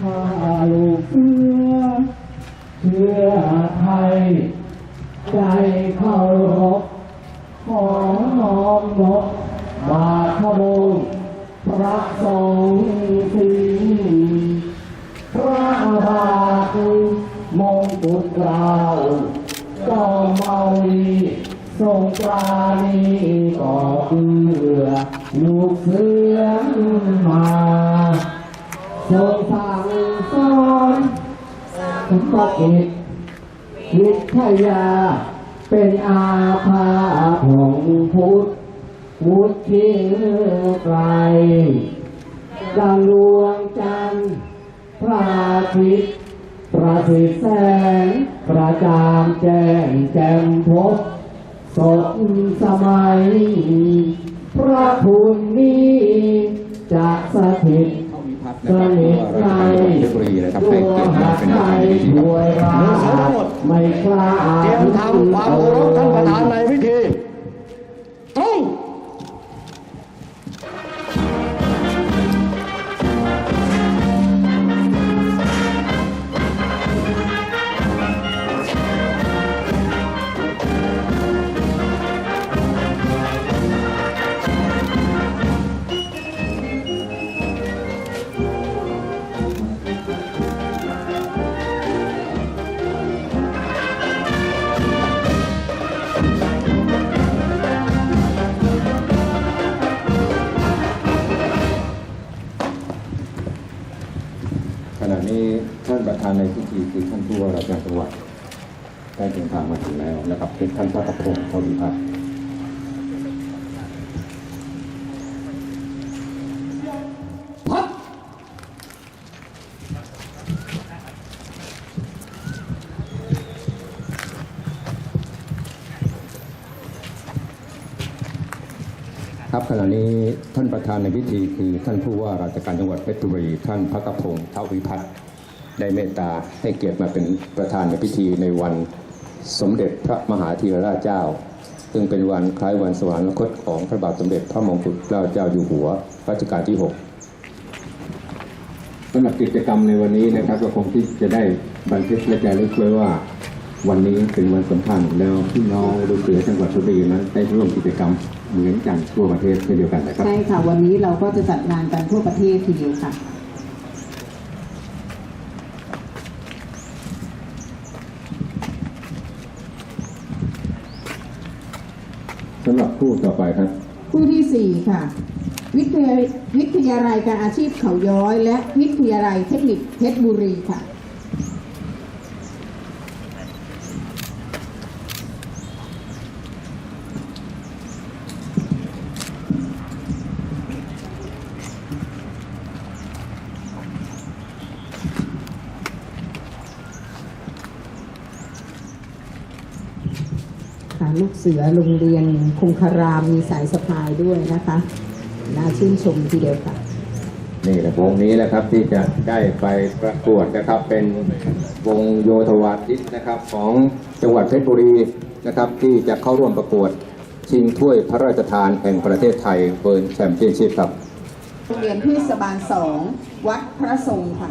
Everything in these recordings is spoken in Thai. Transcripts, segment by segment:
ข้าลูกเพื่อเชื่อไทย ใจเคารพขอน้อมนกบาทพระบงพระสงฆ์สีพระบาทมงกุฎเกล้าจอมเมาลีทรงปราณีก่อเอื้อลูกเสือมา สมบัติวิทยา เป็นอาภาของพุทธพุทธิไกลดังดวงจันทร์พระอาทิตย์ประสิทธิ์แสงประจามแจ้งแจ่มพบสดสมัย พระคุณนี้จะสถิต นะครับนิทผู้ว่าราชการจังหวัดเพชรบุรีนะครับตัให้วเกียรติมาเป็นประธานในพิธีช่วยราไม่กล้าเตรียมทำความเคารพท่านประธานในพิธี ขณะนี้ท่านประธานในพิธีคือท่านผู้ว่าราชการจังหวัดได้เดินทางมาถึงแล้วนะครับเป็นท่านพระกระพงศ์เข้าวิพัฒน์ครับขณะนี้ ท่านประธานในพิธีคือท่านผู้ว่าราชการจังหวัดเพชรบุรีท่านพระกระพงศ์เท่าวิพัฒน์ได้เมตตาให้เกียรติมาเป็นประธานในพิธีในวันสมเด็จพระมหาธีรราชเจ้า ซึ่งเป็นวันคล้ายวันสวรรคตของพระบาทสมเด็จพระมงกุฎเกล้าเจ้าอยู่หัวรัชกาลที่ 6สำหรับกิจกรรมในวันนี้นะครับก็คงที่จะได้บันทึกและจะลึกไว้ว่าวันนี้เป็นวันสำคัญแล้วพี่น้องลูกเสือจังหวัดชลบุรีนั้นได้ร่วมกิจกรรม เหมือนกันทั่วประเทศเช่นเดียวกันนะครับ ใช่ค่ะ วันนี้เราก็จะจัดงานกันทั่วประเทศทีเดียวค่ะสำหรับผู้ต่อไปครับ คู่ที่4ค่ะ วิทยาวิทยาลัยการอาชีพเขาย้อย และวิทยาลัยเทคนิคเพชรบุรีค่ะ เสือโรงเรียนคงคารามมีสายสะพายด้วยนะคะน่าชื่นชมทีเดียวค่ะ นี่แหละวงนี้แหละครับที่จะได้ไปประกวดนะครับ เป็นวงโยธวาทิตนะครับของจังหวัดเพชรบุรีนะครับ ที่จะเข้าร่วมประกวดชิงถ้วยพระราชทานแห่งประเทศไทยเฟิร์นแชมเปี้ยนชิพครับโรงเรียนเทศบาลสองวัดพระทรงฆ์ค่ะ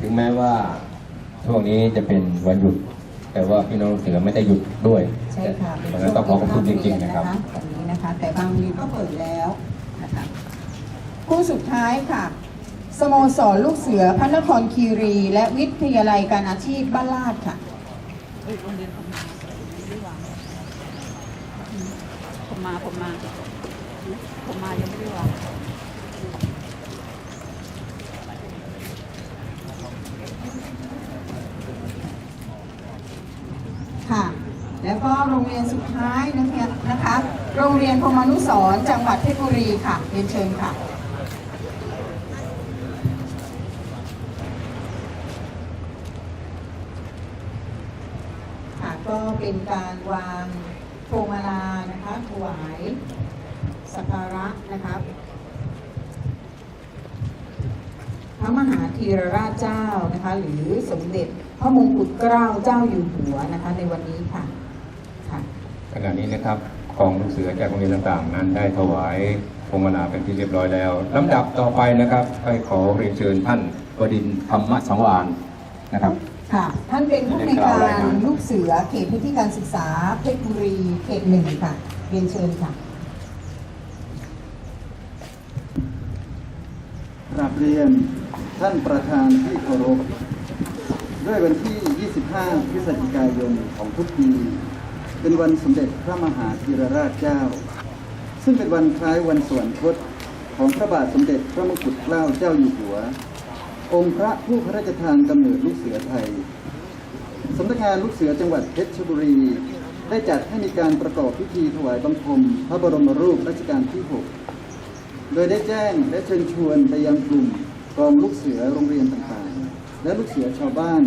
ถึงแม้ว่า ช่วงนี้จะเป็นวันหยุด แต่ว่าพี่น้องลูกเสือไม่ได้หยุดด้วยใช่ค่ะเป็นเพราะฉะนั้นต้องขอขอบคุณจริงๆช่วนะครับแบบนี้นะคะ แต่บางโรงเรียนก็เปิดแล้วนะคะคู่สุดท้ายค่ะ สโมสรลูกเสือพระนครคีรี และวิทยาลัยการอาชีพบ้านลาดค่ะ ผมมา ผมมา ผมมายังไม่ได้วาง ค่ะ แล้ว ก็โรงเรียนสุดท้ายนะคะนะคะ โรงเรียนพมานุสรจังหวัดเพชรบุรีค่ะเรียนเชิญค่ะค่ะ ก็เป็นการวางพวงมาลานะคะถวายสักการะนะครับพระมหาธีรราชเจ้านะคะ หรือสมเด็จพระมงกุฎเกล้าเจ้าอยู่หัวนะคะ ในวันนี้ค่ะ ขณะนี้นะครับกองลูกเสือจากโรงเรียนต่างๆ นั้นได้ถวายพวงมาลาเป็นที่เรียบร้อยแล้วลำดับต่อไปนะครับให้ขอเรียนเชิญท่านบดินทร์ธรรมสังวานนะครับ ค่ะ ท่านเป็นผู้ในวยการลูกเสือเขตพื้นที่การศึกษาเพชรบุรีเขตหนึ่งค่ะ เรียนเชิญค่ะกราบเรียนท่านประธานที่เคารพ ด้วยวันที่ 25 พฤศจิกายนของทุกปี เป็นวันสมเด็จพระมหาธีรราชเจ้า ซึ่งเป็นวันคล้ายวันสวรรคตของพระบาทสมเด็จพระมงกุฎเกล้าเจ้าอยู่หัว องค์พระผู้พระราชทานกำเนิดลูกเสือไทยสำนักงานลูกเสือจังหวัดเพชรบุรี ได้จัดให้มีการประกอบพิธีถวายบังคม พระบรมรูปรัชกาลที่ 6 โดยได้แจ้งและเชิญชวนไปยังกลุ่มกองลูกเสือโรงเรียนต่างๆ และลูกเสือชาวบ้าน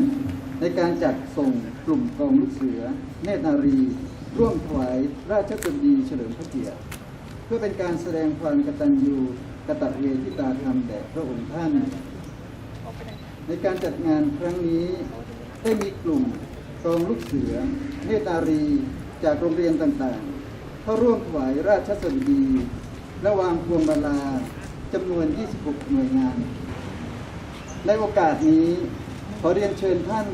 ในการจัดส่งกลุ่มกองลูกเสือเนตรนารี ร่วมถวายราชกุฎีเฉลิมพระเกียรติเพื่อเป็นการแสดงความกตัญญูกตเวทิตาธรรมแด่พระองค์ท่าน ในการจัดงานครั้งนี้ได้มีกลุ่มกองลูกเสือเนตรารีจากโรงเรียนต่างๆ เข้าร่วมถวายราชสดุดีและวางพวงมาลาจำนวน 26 หน่วยงาน ในโอกาสนี้ขอเรียนเชิญท่าน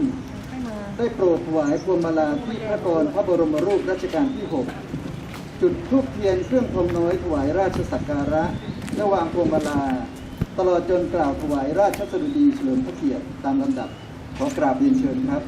ได้โปรดถวายพวงมาลาที่พระกรพระบรมรูปรัชกาลที่6จุดทูบเทียนเครื่องพรมน้อยถวายราชสักการะและวางพวงมาลา ตลอดจนกล่าวถวายราชสดุดีเฉลิมพระเกียรติตามลำดับ ขอกราบเรียนเชิญครับ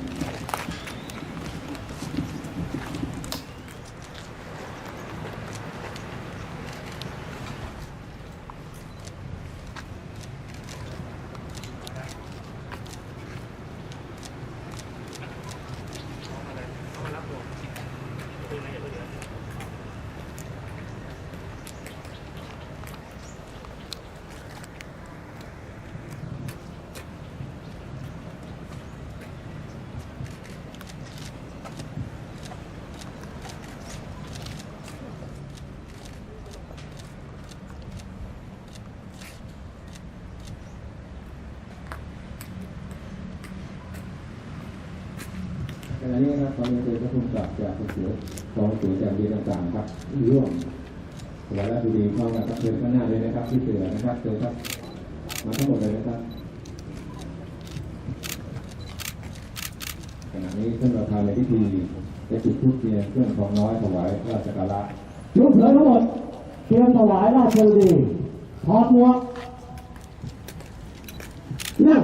ณะนี้นะครับตอนนี้เป็นพระคุณกลับจากเสือกองเสือจากเรียนต่างๆครับร่วมถวายราชบุรีเข้ากับเชิญข้างหน้าเลยนะครับ ที่เสือนะครับเชิญครับมาทั้งหมดเลยนะครับขณะนี้ท่านประธานในพิธีได้จุดธูปเทียนเครื่องของน้อยถวายราชการะลูกเสือทั้งหมดเตรียมถวายราชบุรีถอดหมวกนั่ง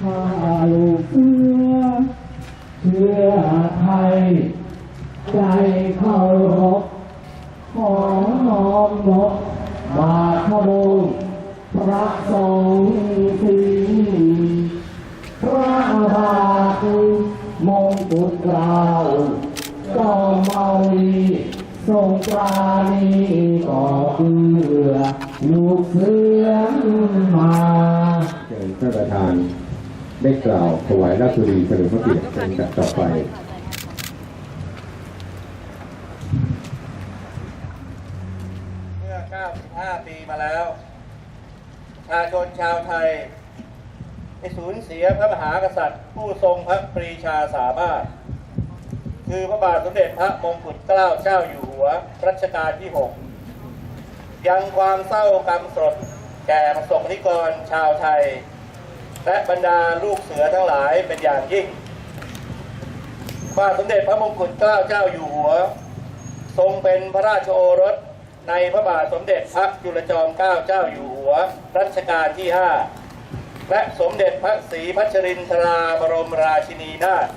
ข้าลูกเสือเชื่อไทย ใจเคารพขอ น้อมนกบาทพระบุญพระสงฆ์สีพระบาทมงกุฎเกล้าจอมเมาลีทรงปราณีก่อเกือลูกเสือมาเชิญท่านประธานได้กล่าวถวายราชบุรีเฉลิมพระเกียรติเป็นแบบต่อไป เมื่อ 95 ปี มาแล้วประชาชนชาวไทยได้สูญเสียพระมหากษัตริย์ผู้ทรงพระปรีชาสามารถ คือพระบาทสมเด็จพระมงกุฎเกล้าเจ้าอยู่หัวรัชกาลที่ 6 ยังความเศร้ากรรมสดแก่ประสบนิกรชาวไทย และบรรดาลูกเสือทั้งหลายเป็นอย่างยิ่งพระบาทสมเด็จพระมงกุฎเกล้าเจ้าอยู่หัว ทรงเป็นพระราชโอรส ในพระบาทสมเด็จพระจุลจอมเกล้าเจ้าอยู่หัวรัชกาลที่ 5 และสมเด็จพระศรีพัชรินทราบรมราชินีนาถ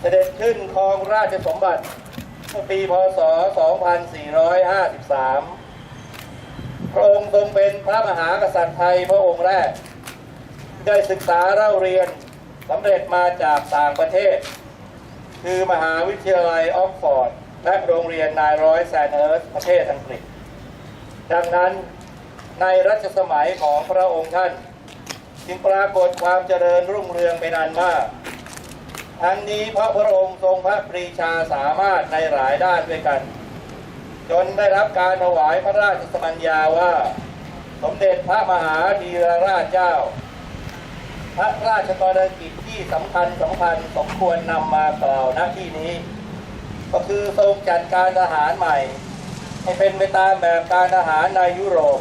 เสด็จขึ้นครองราชสมบัติเมื่อปีพศ 2453 พระองค์ทรงเป็นพระมหากษัตริย์ไทยพระองค์แรก ได้ศึกษาเล่าเรียนสำเร็จมาจากต่างประเทศ คือมหาวิทยาลัยออกฟอร์ด และโรงเรียนนายร้อยแซนเอิร์สประเทศอังกฤษ ดังนั้นในรัชสมัยของพระองค์ท่าน จึงปรากฏความเจริญรุ่งเรืองเป็นอันมาก ทั้งนี้พระพระองค์ทรงพระปรีชาสามารถในหลายด้านด้วยกัน จนได้รับการถวายพระราชสมัญญาว่า สมเด็จพระมหาธีรราชเจ้า พระราชกรณีกิจที่สำคัญสำคัญสมควรนำมากล่าวณที่นี้ ก็คือทรงจัดการทหารใหม่ ให้เป็นไปตามแบบการทหารในยุโรป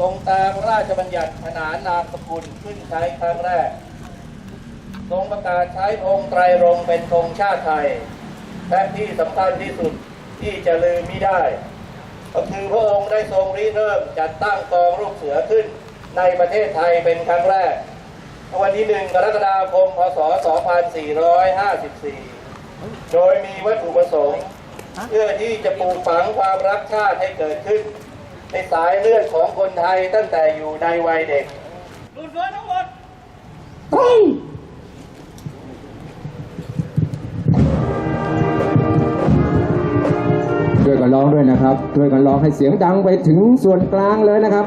ทรงตามพระราชบัญญัติขนานนามสกุลขึ้นใช้ครั้งแรก ทรงประกาศใช้ธงค์ไตรรงเป็นธงชาติไทย และที่สำคัญที่สุดที่จะลืมไม่ได้ ก็คือพระองค์ได้ทรงริเริ่มจัดตั้งกองลูกเสือขึ้นในประเทศไทยเป็นครั้งแรก วันที่ 1 กรกฎาคม พศ 2454 โดยมีวัตถุประสงค์ เพื่อที่จะปลูกฝังความรักชาติให้เกิดขึ้น ในสายเลือดของคนไทยตั้งแต่อยู่ในวัยเด็กช่วยกันร้องด้วยนะครับ ช่วยกันร้องให้เสียงดังไปถึงส่วนกลางเลยนะครับ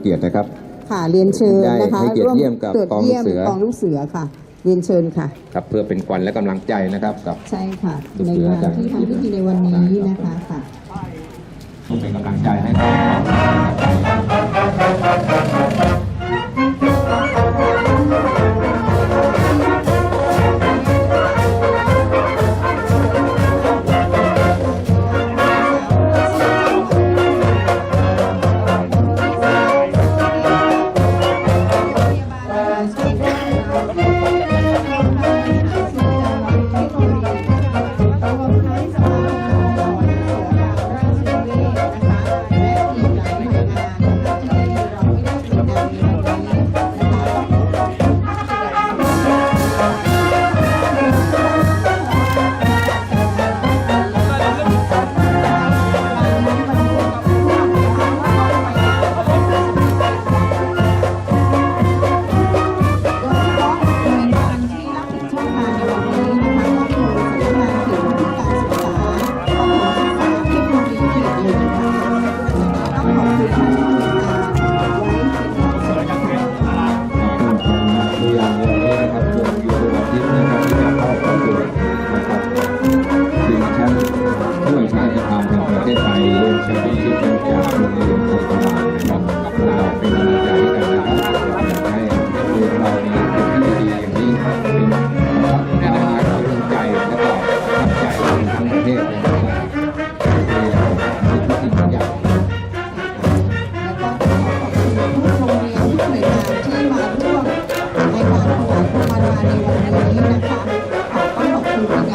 เกียรตินะครับ ค่ะเรียนเชิญนะคะได้ให้เกียรติร่วมเยี่ยมกับตรวจกองลูเยี่กยมเสือ กองลูกเสือค่ะ เรียนเชิญค่ะ ครับเพื่อเป็นขวัญและกำลังใจนะครับกับ ใช่ค่ะ ลูกในเสืองานจากที่ทำพิธีในวันนี้นะคะค่ะต้องเป็นกำลังใจให้เขา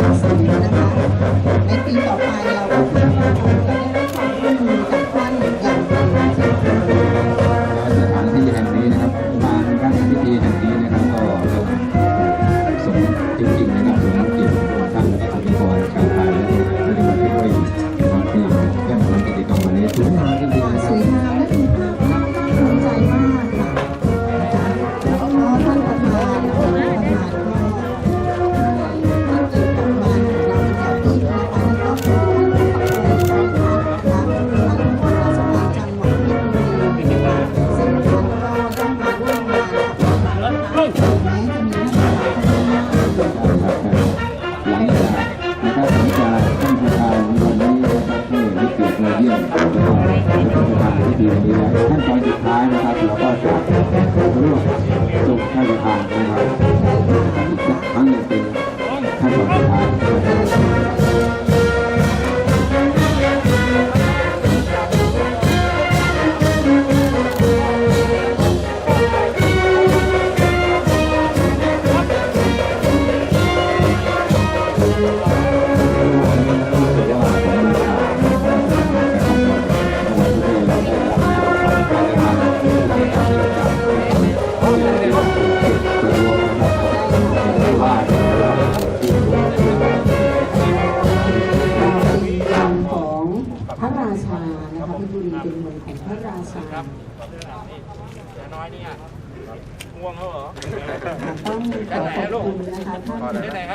อบคุ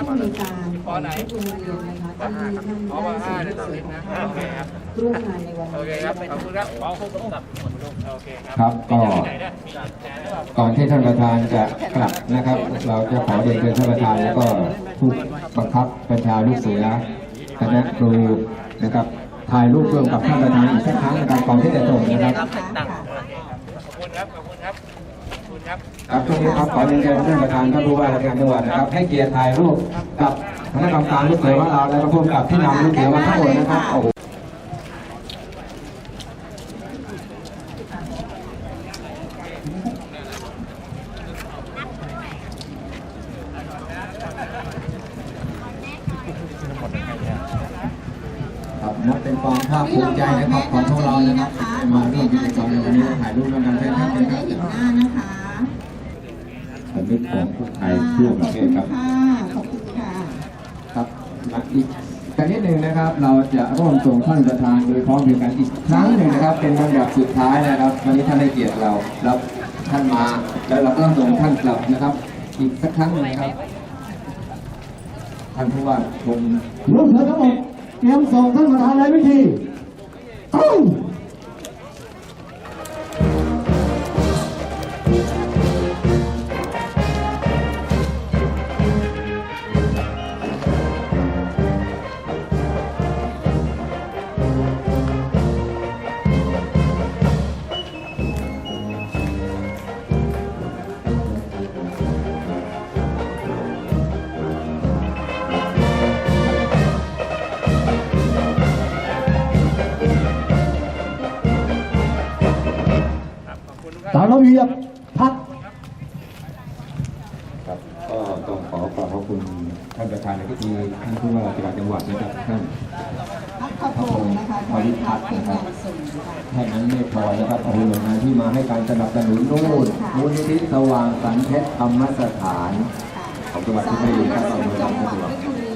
ผู้มีการของทุกโรงเรียนนะคะที่ท่านได้ส่งเสริมร่วมงานในวันโอเคนี้ครับขอบคุณครับขอบคุณครับโอเคครับก็ก่อนที่ท่านประธานจะกลับนะครับ เราจะขอเรียนเชิญท่านประธานแล้วก็ผู้บังคับบัญชาลูกเสือคณะครูนะครับถ่ายรูปร่วมกับท่านประธานอีกสักครั้งนะครับก่อนที่จะส่งนะครับ ขอบคุณครับ ขอบคุณครับ ขอบ ครับช่วงนี้ครับขอเรียนเชิญท่านประธานท่านผู้ว่าราชการจังหวัดนะครับ ให้เกียรติถ่ายรูปกับคณะกรรมการลูกเสือของเราและก็ร่วมกับที่นำลูกเสือมาทั้งหมดนะครับโอ้โหกับนับเป็นความภาคภูมิใจนะครับของพวกเรานะครับมาร่วมกิจกรรมในวันนี้ถ่ายรูปร่วมกันเชิญครับเชิญคได้รับเห็นหน้านะคะ สำนึก ของคนไทยทั่วประเทศครับค่ะขอบคุณค่ะ ครับมาอีกกันนิดหนึ่งนะครับ เราจะร่วมส่งท่านประธานโดยพร้อมเพรียงกันอีกครั้งหนึ่งนะครับ เป็นลำดับสุดท้ายนะครับ วันนี้ท่านได้เกียรติเราแล้วท่านมาแล้วเราก็ส่งท่านกลับนะครับ อีกสักครั้งหนึ่งนะครับท่านผู้ว่าชม ลูกเสือทั้งหมดเตรียมส่งท่านประธานในพิธี ระเบียบพักครับก็ต้องขอขอบพระคุณท่านประธานในพิธีท่านผู้ว่าราชการจังหวัดนะครับท่านพักขพงศ์นะคะทวิพัฒน์เป็นงานส่งค่ะแค่นั้นไม่พอนะครับโอ้โหหน่วยงานที่มาให้การสนับสนุนนู่นมูลนิธิสว่างสันเพชรธรรมสถานของจังหวัดเพชรบุรีครับสาอำเภอธารณลำสุพูขจังหวัดเพชรบุรี